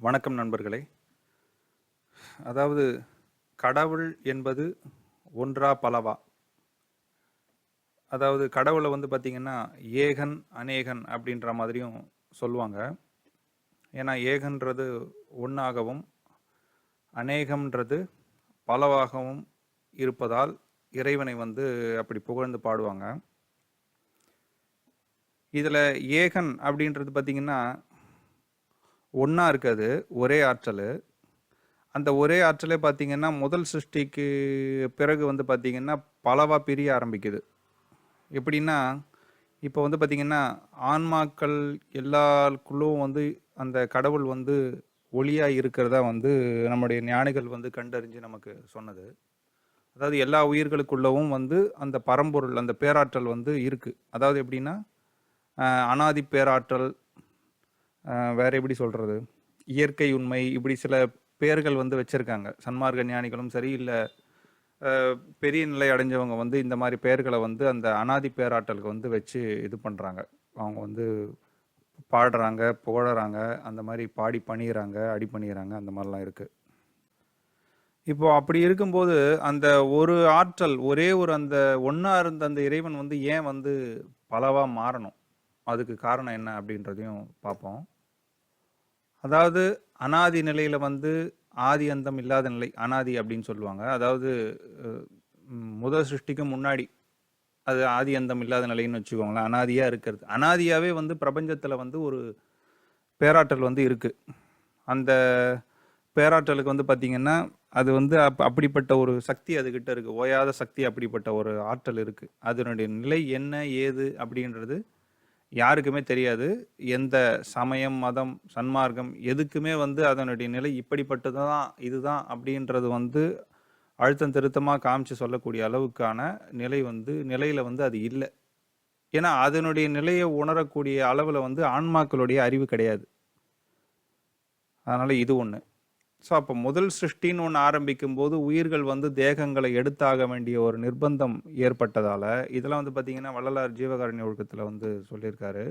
வணக்கம் நண்பர்களே. அதாவது கடவுள் என்பது ஒன்றா பலவா? அதாவது கடவுளை வந்து பார்த்திங்கன்னா ஏகன் அநேகன் அப்படின்ற மாதிரியும் சொல்லுவாங்க. ஏன்னா ஏகன்றது ஒன்றாகவும் அநேகம்ன்றது பலவாகவும் இருப்பதால் இறைவனை வந்து அப்படி புகழ்ந்து பாடுவாங்க. இதில் ஏகன் அப்படின்றது பார்த்திங்கன்னா ஒன்றா இருக்காது ஒரே ஆற்றல். அந்த ஒரே ஆற்றலே பார்த்திங்கன்னா முதல் சிருஷ்டிக்கு பிறகு வந்து பார்த்திங்கன்னா பலவாக பிரிய ஆரம்பிக்குது. எப்படின்னா இப்போ வந்து பார்த்திங்கன்னா ஆன்மாக்கள் எல்லாருக்குள்ளும் வந்து அந்த கடவுள் வந்து ஒளியாக இருக்கிறதா வந்து நம்முடைய ஞானிகள் வந்து கண்டறிஞ்சு நமக்கு சொன்னது. அதாவது எல்லா உயிர்களுக்குள்ளவும் வந்து அந்த பரம்பொருள் அந்த பேராற்றல் வந்து இருக்குது அதாவது எப்படின்னா அனாதி பேராற்றல் வேற எப்படி சொல்றது? இயற்கை உண்மை இப்படி சில பேர்கள் வந்து வச்சிருக்காங்க. சன்மார்க்க ஞானிகளும் சரி இல்லை பெரிய நிலை அடைஞ்சவங்க வந்து இந்த மாதிரி பெயர்களை வந்து அந்த அனாதி பேராற்றலுக்கு வந்து வச்சு இது பண்ணுறாங்க அவங்க வந்து பாடுறாங்க புகழறாங்க அந்த மாதிரி பாடி பண்ணிடுறாங்க அடி பண்ணிடுறாங்க அந்த மாதிரிலாம் இருக்குது இப்போ அப்படி இருக்கும்போது அந்த ஒரு ஆற்றல் ஒரே ஒரு அந்த ஒன்றா இருந்த அந்த இறைவன் வந்து ஏன் வந்து பலவாக மாறணும்? அதுக்கு காரணம் என்ன அப்படின்றதையும் பார்ப்போம். அதாவது அனாதி நிலையில் வந்து ஆதி அந்தம் இல்லாத நிலை அனாதி அப்படின்னு சொல்லுவாங்க. அதாவது முதல் சிருஷ்டிக்கு முன்னாடி அது ஆதி அந்தம் இல்லாத நிலைன்னு வச்சுக்கோங்களேன் அனாதியாக இருக்கிறது. அனாதியாகவே வந்து பிரபஞ்சத்தில் வந்து ஒரு பேராற்றல் வந்து இருக்குது அந்த பேராற்றலுக்கு வந்து பார்த்திங்கன்னா அது வந்து அப் அப்படிப்பட்ட ஒரு சக்தி அதுக்கிட்ட இருக்குது ஓயாத சக்தி அப்படிப்பட்ட ஒரு ஆற்றல் இருக்குது அதனுடைய நிலை என்ன ஏது அப்படின்றது யாருக்குமே தெரியாது. எந்த சமயம் மதம் சன்மார்க்கம் எதுக்குமே வந்து அதனுடைய நிலை இப்படிப்பட்டது தான் இதுதான் அப்படின்றது வந்து அழுத்தம் திருத்தமாக காமிச்சு சொல்லக்கூடிய அளவுக்கான நிலை வந்து நிலையில் வந்து அது இல்லை. ஏன்னா அதனுடைய நிலையை உணரக்கூடிய அளவில் வந்து ஆன்மாக்களுடைய அறிவு கிடையாது. அதனால் இது ஒன்று ஸோ அப்போ முதல் சிருஷ்டின்னு ஒன்று ஆரம்பிக்கும் போது உயிர்கள் வந்து தேகங்களை எடுத்தாக வேண்டிய ஒரு நிர்பந்தம் ஏற்பட்டதால் இதெல்லாம் வந்து பார்த்தீங்கன்னா வள்ளலார் ஜீவகாரணி ஒழுக்கத்தில் வந்து சொல்லியிருக்காரு.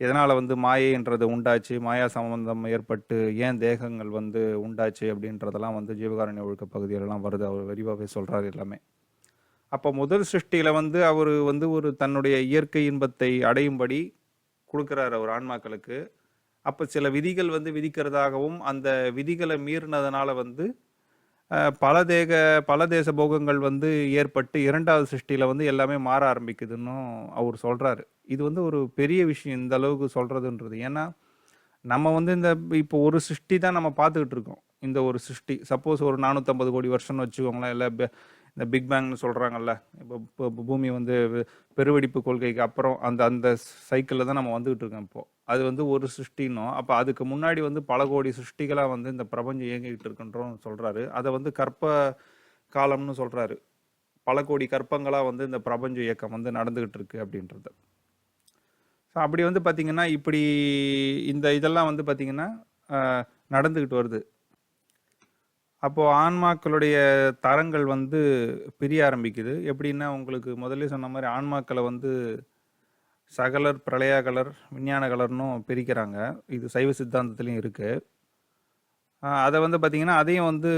எதனால் வந்து மாயைன்றது உண்டாச்சு மாயா சம்பந்தம் ஏற்பட்டு ஏன் தேகங்கள் வந்து உண்டாச்சு அப்படின்றதெல்லாம் வந்து ஜீவகாரணி ஒழுக்க பகுதியிலலாம் வருது அவர் விரிவாகவே சொல்கிறார் எல்லாமே. அப்போ முதல் சிருஷ்டியில் வந்து அவர் வந்து ஒரு தன்னுடைய இயற்கை இன்பத்தை அடையும்படி கொடுக்குறாரு அவர் ஆன்மாக்களுக்கு. அப்போ சில விதிகள் வந்து விதிக்கிறதாகவும் அந்த விதிகளை மீறினதுனால வந்து பல தேக பல தேச போகங்கள் வந்து ஏற்பட்டு இரண்டாவது சிருஷ்டியில் வந்து எல்லாமே மாற ஆரம்பிக்குதுன்னு அவர் சொல்கிறாரு இது வந்து ஒரு பெரிய விஷயம் இந்த அளவுக்கு சொல்கிறதுன்றது ஏன்னா நம்ம வந்து இந்த இப்போ ஒரு சிருஷ்டி தான் நம்ம பார்த்துக்கிட்டு இருக்கோம். இந்த ஒரு சிருஷ்டி சப்போஸ் ஒரு நானூற்றம்பது கோடி வருஷம்னு வச்சுக்கோங்களேன் இல்லை இந்த பிக் பேங்னு சொல்கிறாங்கல்ல இப்போ இப்போ பூமி வந்து பெருவெடிப்பு கொள்கைக்கு அப்புறம் அந்த அந்த சைக்கிளில் தான் நம்ம வந்துக்கிட்டு இருக்கோம் இப்போது அது வந்து ஒரு சிருஷ்டினும் அப்போ அதுக்கு முன்னாடி வந்து பல கோடி சிருஷ்டிகளாக வந்து இந்த பிரபஞ்சம் இயங்கிக்கிட்டு இருக்குன்றோம் சொல்கிறாரு அதை வந்து கற்ப காலம்னு சொல்கிறாரு பல கோடி கற்பங்களாக வந்து இந்த பிரபஞ்ச இயக்கம் வந்து நடந்துக்கிட்டு இருக்கு அப்படின்றது. ஸோ அப்படி வந்து பார்த்தீங்கன்னா இப்படி இந்த இதெல்லாம் வந்து பார்த்திங்கன்னா நடந்துக்கிட்டு வருது. அப்போது ஆன்மாக்களுடைய தரங்கள் வந்து பிரிய ஆரம்பிக்குது. எப்படின்னா உங்களுக்கு முதல்ல சொன்ன மாதிரி ஆன்மாக்களை வந்து சகலர் பிரளயாகலர் விஞ்ஞான கலர்னும் பிரிக்கிறாங்க. இது சைவ சித்தாந்தத்துலேயும் இருக்குது அதை வந்து பார்த்திங்கன்னா அதையும் வந்து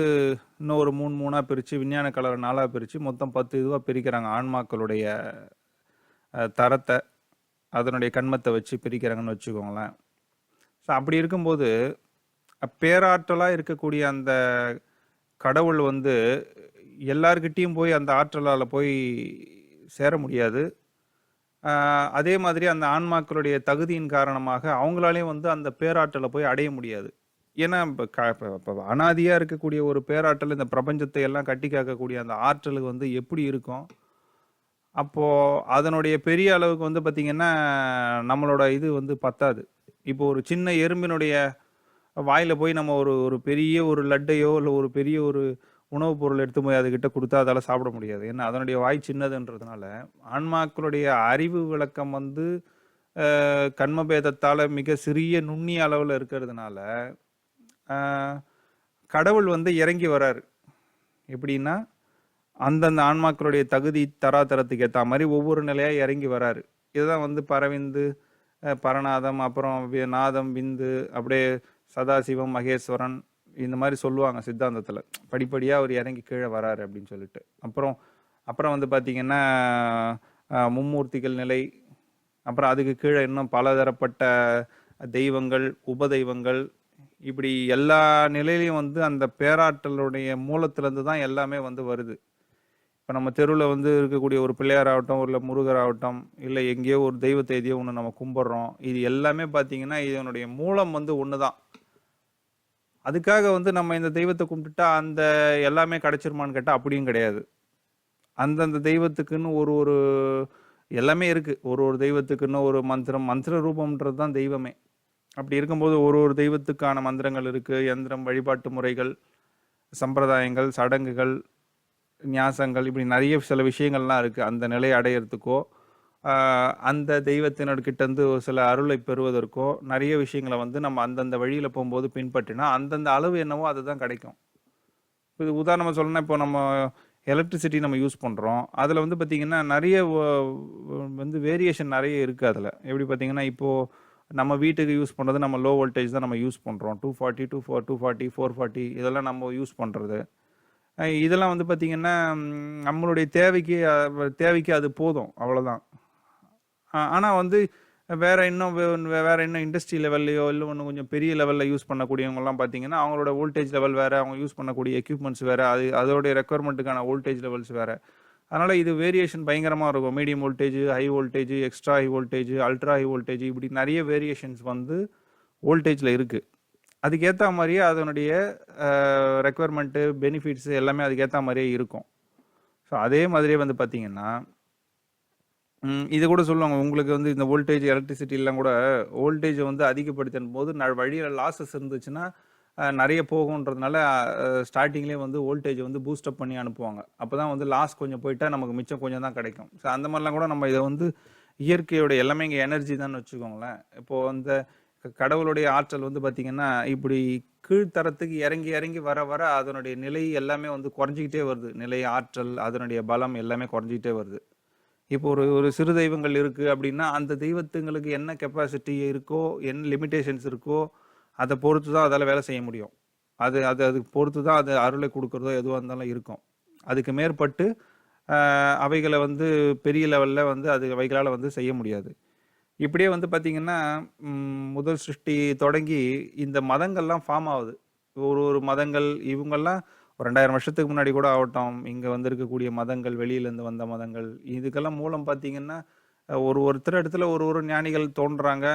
இன்னும் ஒரு மூணு மூணாக பிரித்து விஞ்ஞான கலர் நாலாக பிரித்து மொத்தம் பத்து இதுவாக பிரிக்கிறாங்க. ஆன்மாக்களுடைய தரத்தை அதனுடைய கண்மத்தை வச்சு பிரிக்கிறாங்கன்னு வச்சுக்கோங்களேன். ஸோ அப்படி இருக்கும்போது பேராற்றலாக இருக்கக்கூடிய அந்த கடவுள் வந்து எல்லார்கிட்டேயும் போய் அந்த ஆற்றலால் போய் சேர முடியாது. அதே மாதிரி அந்த ஆன்மாக்களுடைய தகுதியின் காரணமாக அவங்களாலேயும் வந்து அந்த பேராற்றலை போய் அடைய முடியாது. ஏன்னா இப்போ க இப்போ அனாதியாக இருக்கக்கூடிய ஒரு பேராற்றல் இந்த பிரபஞ்சத்தை எல்லாம் கட்டி காக்கக்கூடிய அந்த ஆற்றலுக்கு வந்து எப்படி இருக்கும்? அப்போது அதனுடைய பெரிய அளவுக்கு வந்து பார்த்திங்கன்னா நம்மளோட இது வந்து பத்தாது. இப்போ ஒரு சின்ன எறும்பினுடைய வாயில் போய் நம்ம ஒரு ஒரு பெரிய ஒரு லட்டையோ இல்லை ஒரு பெரிய ஒரு உணவுப் பொருள் எடுத்து போய் அதுக்கிட்ட கொடுத்தா அதால் சாப்பிட முடியாது. ஏன்னா அதனுடைய வாய் சின்னதுன்றதுனால ஆன்மாக்களுடைய அறிவு விளக்கம் வந்து கண்மபேதத்தால் மிக சிறிய நுண்ணிய அளவில் இருக்கிறதுனால கடவுள் வந்து இறங்கி வராரு. எப்படின்னா அந்தந்த ஆன்மாக்களுடைய தகுதி தராதரத்துக்கு ஏற்ற மாதிரி ஒவ்வொரு நிலையாக இறங்கி வராரு. இதுதான் வந்து பரவிந்து பரநாதம் அப்புறம் வி- நாதம் விந்து அப்படியே சதாசிவம் மகேஸ்வரன் இந்த மாதிரி சொல்லுவாங்க சித்தாந்தத்தில். படிப்படியாக அவர் இறங்கி கீழே வராரு அப்படின்னு சொல்லிட்டு. அப்புறம் அப்புறம் வந்து பார்த்திங்கன்னா மும்மூர்த்திகள் நிலை அப்புறம் அதுக்கு கீழே இன்னும் பலதரப்பட்ட தெய்வங்கள் உபதெய்வங்கள் இப்படி எல்லா நிலையிலையும் வந்து அந்த பேராற்றலுடைய மூலத்திலேருந்து தான் எல்லாமே வந்து வருது. இப்போ நம்ம தெருவில் வந்து இருக்கக்கூடிய ஒரு பிள்ளையார் ஆகட்டும் இல்லை முருகர் ஆகட்டும் இல்லை எங்கேயோ ஒரு தெய்வத்தை எதையோ ஒன்று நம்ம கும்பிட்றோம். இது எல்லாமே பார்த்தீங்கன்னா இதனுடைய மூலம் வந்து ஒன்று தான் அதுக்காக வந்து நம்ம இந்த தெய்வத்தை கும்பிட்டுட்டா அந்த எல்லாமே கிடைச்சிருமான்னு கேட்டால் அப்படியும் கிடையாது. அந்தந்த தெய்வத்துக்குன்னு ஒரு ஒரு எல்லாமே இருக்குது ஒரு ஒரு தெய்வத்துக்குன்னு ஒரு மந்திரம் மந்திர ரூபம்ன்றது தான் தெய்வமே. அப்படி இருக்கும்போது ஒரு ஒரு தெய்வத்துக்கான மந்திரங்கள் இருக்குது யந்திரம் வழிபாட்டு முறைகள் சம்பிரதாயங்கள் சடங்குகள் நியாசங்கள் இப்படி நிறைய சில விஷயங்கள்லாம் இருக்குது அந்த நிலையை அடையிறதுக்கோ அந்த தெய்வத்தினர்கிட்ட இருந்து ஒரு சில அருளை பெறுவதற்கோ நிறைய விஷயங்களை வந்து நம்ம அந்தந்த வழியில் போகும்போது பின்பற்றினா அந்தந்த அளவு என்னவோ அதுதான் கிடைக்கும். இது உதாரணமாக சொல்லணும்னா இப்போ நம்ம எலக்ட்ரிசிட்டி நம்ம யூஸ் பண்ணுறோம் அதில் வந்து பார்த்திங்கன்னா நிறைய வந்து வேரியேஷன் நிறைய இருக்குது அதில். எப்படி பார்த்தீங்கன்னா இப்போது நம்ம வீட்டுக்கு யூஸ் பண்ணுறது நம்ம லோ வோல்டேஜ் தான் நம்ம யூஸ் பண்ணுறோம் two forty two four two forty four forty இதெல்லாம் நம்ம யூஸ் பண்ணுறது இதெல்லாம் வந்து பார்த்திங்கன்னா நம்மளுடைய தேவைக்கு தேவைக்கு அது போதும். அவ்வளோதான் ஆனால் வந்து வேறு இன்னும் வேறு இன்னும் இண்டஸ்ட்ரி லெவல்லையோ இல்லை ஒன்று கொஞ்சம் பெரிய லெவலில் யூஸ் பண்ணக்கூடியவங்கலாம் பார்த்தீங்கன்னா அவங்களோட வோல்டேஜ் லெவல் வேறு அவங்க யூஸ் பண்ணக்கூடிய எக்யூப்மெண்ட்ஸ் வேறு அது அதோடைய ரெக்குவயர்மெண்ட்டுக்கான வோல்டேஜ் லெவல்ஸ் வேறு. அதனால் இது வேரியேஷன் பயங்கரமாக இருக்கும். Medium voltage high voltage extra high voltage ultra high voltage இப்படி நிறைய வேரியேஷன்ஸ் வந்து வோல்டேஜில் இருக்குது அதுக்கேற்ற மாதிரியே அதனுடைய ரெக்குவயர்மெண்ட்டு பெனிஃபிட்ஸ் எல்லாமே அதுக்கேற்ற மாதிரியே இருக்கும். ஸோ அதே மாதிரியே வந்து பார்த்தீங்கன்னா ம், இது கூட சொல்லுவாங்க. உங்களுக்கு வந்து இந்த வோல்டேஜ் எலக்ட்ரிசிட்டி எல்லாம் கூட வோல்டேஜை வந்து அதிகப்படுத்தும் போது ந வழியில் லாஸஸ் இருந்துச்சுன்னா நிறைய போகுன்றதுனால ஸ்டார்டிங்லேயே வந்து வோல்டேஜ் வந்து பூஸ்டப் பண்ணி அனுப்புவாங்க. அப்போ தான் வந்து லாஸ் கொஞ்சம் போயிட்டா நமக்கு மிச்சம் கொஞ்சம் தான் கிடைக்கும். ஸோ அந்த மாதிரிலாம் கூட நம்ம இதை வந்து இயற்கையோட எல்லாமே இங்கே எனர்ஜி தான் வச்சுக்கோங்களேன். இப்போது அந்த கடவுளுடைய ஆற்றல் வந்து பார்த்திங்கன்னா இப்படி கீழ்த்தரத்துக்கு இறங்கி இறங்கி வர வர அதனுடைய நிலை எல்லாமே வந்து குறைஞ்சிக்கிட்டே வருது. நிலை ஆற்றல் அதனுடைய பலம் எல்லாமே குறைஞ்சிக்கிட்டே வருது. இப்போ ஒரு ஒரு சிறு தெய்வங்கள் இருக்குது அப்படின்னா அந்த தெய்வத்துங்களுக்கு என்ன கெப்பாசிட்டி இருக்கோ என்ன லிமிட்டேஷன்ஸ் இருக்கோ அதை பொறுத்து தான் அதால் வேலை செய்ய முடியும். அது அது அதுக்கு பொறுத்து தான் அது அருளை கொடுக்குறதோ எதுவாக இருந்தாலும் இருக்கும். அதுக்கு மேற்பட்டு அவைகளை வந்து பெரிய லெவலில் வந்து அது அவைகளால் வந்து செய்ய முடியாது. இப்படியே வந்து பார்த்திங்கன்னா முதல் சிருஷ்டி தொடங்கி இந்த மதங்கள்லாம் ஃபார்ம் ஆகுது. ஒரு ஒரு மதங்கள் இவங்கெல்லாம் ஒரு ரெண்டாயிரம் வருஷத்துக்கு முன்னாடி கூட ஆகட்டும் இங்கே வந்திருக்கக்கூடிய மதங்கள் வெளியிலேருந்து வந்த மதங்கள் இதுக்கெல்லாம் மூலம் பார்த்தீங்கன்னா ஒரு ஒருத்தர் இடத்துல ஒரு ஒரு ஞானிகள் தோன்றாங்க.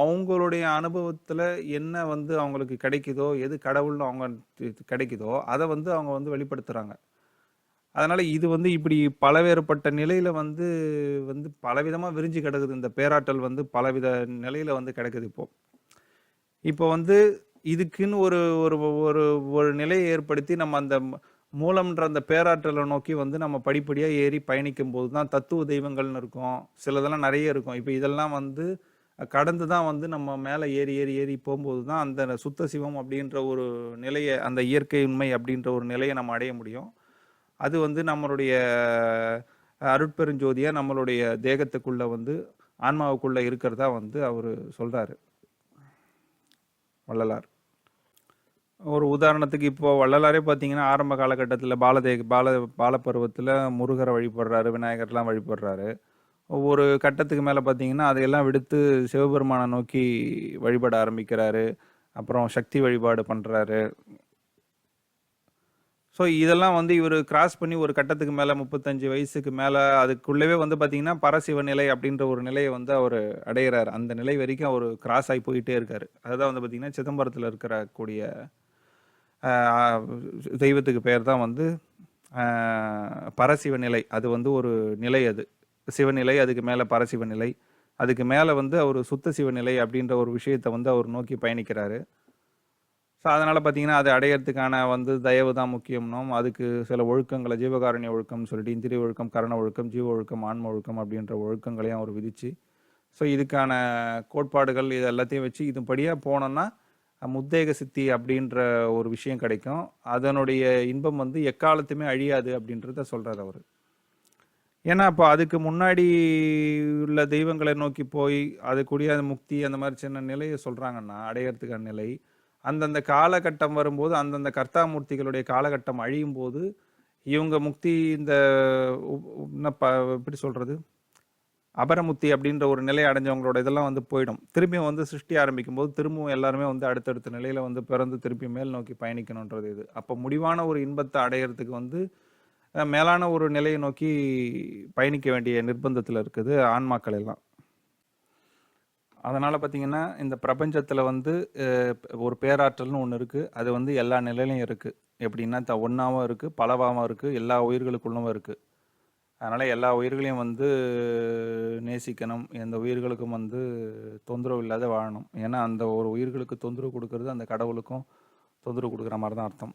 அவங்களுடைய அனுபவத்தில் என்ன வந்து அவங்களுக்கு கிடைக்குதோ எது கடவுள்னு அவங்க கிடைக்குதோ அதை வந்து அவங்க வந்து வெளிப்படுத்துகிறாங்க அதனால் இது வந்து இப்படி பலவேறுபட்ட நிலையில் வந்து வந்து பலவிதமாக விரிஞ்சு கிடக்குது. இந்த பேராற்றல் வந்து பலவித நிலையில் வந்து கிடக்குது இப்போது இப்போ வந்து இதுக்குன்னு ஒரு ஒரு ஒரு ஒரு நிலையை ஏற்படுத்தி நம்ம அந்த மூலம்ன்ற அந்த பேராற்றலை நோக்கி வந்து நம்ம படிப்படியாக ஏறி பயணிக்கும் போது தான் தத்துவ தெய்வங்கள்னு இருக்கும். சிலதெல்லாம் நிறைய இருக்கும். இப்போ இதெல்லாம் வந்து கடந்து தான் வந்து நம்ம மேலே ஏறி ஏறி ஏறி போகும்போது தான் அந்த சுத்த சிவம் அப்படின்ற ஒரு நிலையை அந்த இயற்கை உண்மை அப்படின்ற ஒரு நிலையை நம்ம அடைய முடியும். அது வந்து நம்மளுடைய அருட்பெருஞ்சோதியாக நம்மளுடைய தேகத்துக்குள்ளே வந்து ஆன்மாவுக்குள்ளே இருக்கிறதா வந்து அவர் சொல்கிறாரு வள்ளலார். ஒரு உதாரணத்துக்கு இப்போ வள்ளலாரே பார்த்தீங்கன்னா ஆரம்ப காலகட்டத்தில் பாலதே பால பாலப்பருவத்தில் முருகரை வழிபடுறாரு விநாயகர்லாம் வழிபடுறாரு. ஒவ்வொரு கட்டத்துக்கு மேலே பார்த்தீங்கன்னா அதையெல்லாம் விடுத்து சிவபெருமானை நோக்கி வழிபட ஆரம்பிக்கிறாரு. அப்புறம் சக்தி வழிபாடு பண்ணுறாரு. ஸோ இதெல்லாம் வந்து இவர் கிராஸ் பண்ணி ஒரு கட்டத்துக்கு மேலே முப்பத்தஞ்சு வயசுக்கு மேலே அதுக்குள்ளவே வந்து பார்த்தீங்கன்னா பரசிவ நிலை அப்படின்ற ஒரு நிலையை வந்து அவர் அடைகிறார் அந்த நிலை வரைக்கும் அவர் கிராஸ் ஆகி போயிட்டே இருக்கார். அதுதான் வந்து பார்த்தீங்கன்னா சிதம்பரத்தில் இருக்கிற கூடிய தெய்வத்துக்கு பேர் தான் வந்து பரசிவ நிலை அது வந்து ஒரு நிலை அது. சிவநிலை அதுக்கு மேலே பரசிவ நிலை அதுக்கு மேலே வந்து அவர் சுத்த சிவநிலை அப்படின்ற ஒரு விஷயத்தை வந்து அவர் நோக்கி பயணிக்கிறாரு. ஸோ அதனால் பார்த்தீங்கன்னா அதை அடையிறதுக்கான வந்து தயவு தான் முக்கியம்னும் அதுக்கு சில ஒழுக்கங்களை ஜீவகாரண்ய ஒழுக்கம்னு சொல்லிட்டு இந்திரிய ஒழுக்கம் கரண ஒழுக்கம் ஜீவ ஒழுக்கம் ஆன்ம ஒழுக்கம் அப்படின்ற ஒழுக்கங்களையும் அவர் விதிச்சு ஸோ இதுக்கான கோட்பாடுகள் இது எல்லாத்தையும் வச்சு இதுபடியாக போனோன்னா முத்தேக சித்தி அப்படின்ற ஒரு விஷயம் கிடைக்கும். அதனுடைய இன்பம் வந்து எக்காலத்துமே அழியாது அப்படின்றத சொல்கிறார் அவர். ஏன்னா அப்போ அதுக்கு முன்னாடி உள்ள தெய்வங்களை நோக்கி போய் அதுக்குரிய அந்த முக்தி அந்த மாதிரி சின்ன நிலையை சொல்கிறாங்கன்னா அடையிறதுக்கான நிலை அந்தந்த காலகட்டம் வரும்போது அந்தந்த கர்த்தாமூர்த்திகளுடைய காலகட்டம் அழியும் போது இவங்க முக்தி இந்த என்ன ப எப்படி சொல்கிறது அபரமுத்தி அப்படின்ற ஒரு நிலை அடைஞ்சவங்களோட இதெல்லாம் வந்து போயிடும். திரும்பியும் வந்து சிருஷ்டி ஆரம்பிக்கும் போது திரும்பவும் எல்லாருமே வந்து அடுத்தடுத்த நிலையில் வந்து பிறந்து திருப்பி மேல் நோக்கி பயணிக்கணுன்றது இது. அப்போ முடிவான ஒரு இன்பத்தை அடையிறதுக்கு வந்து மேலான ஒரு நிலையை நோக்கி பயணிக்க வேண்டிய நிர்பந்தத்தில் இருக்குது ஆன்மாக்கள் எல்லாம். அதனால் பார்த்தீங்கன்னா இந்த பிரபஞ்சத்தில் வந்து ஒரு பேராற்றல்னு ஒன்று இருக்குது அது வந்து எல்லா நிலையிலையும் இருக்குது எப்படின்னா த ஒன்றாவும் இருக்குது பலவாகவும் இருக்குது எல்லா உயிர்களுக்குள்ளவும் இருக்குது அதனால் எல்லா உயிர்களையும் வந்து நேசிக்கணும். எந்த உயிர்களுக்கும் வந்து தொந்தரவு இல்லாத வாழணும். ஏன்னா அந்த ஒரு உயிர்களுக்கு தொந்தரவு கொடுக்கறது அந்த கடவுளுக்கும் தொந்தரவு கொடுக்குற மாதிரி தான் அர்த்தம்.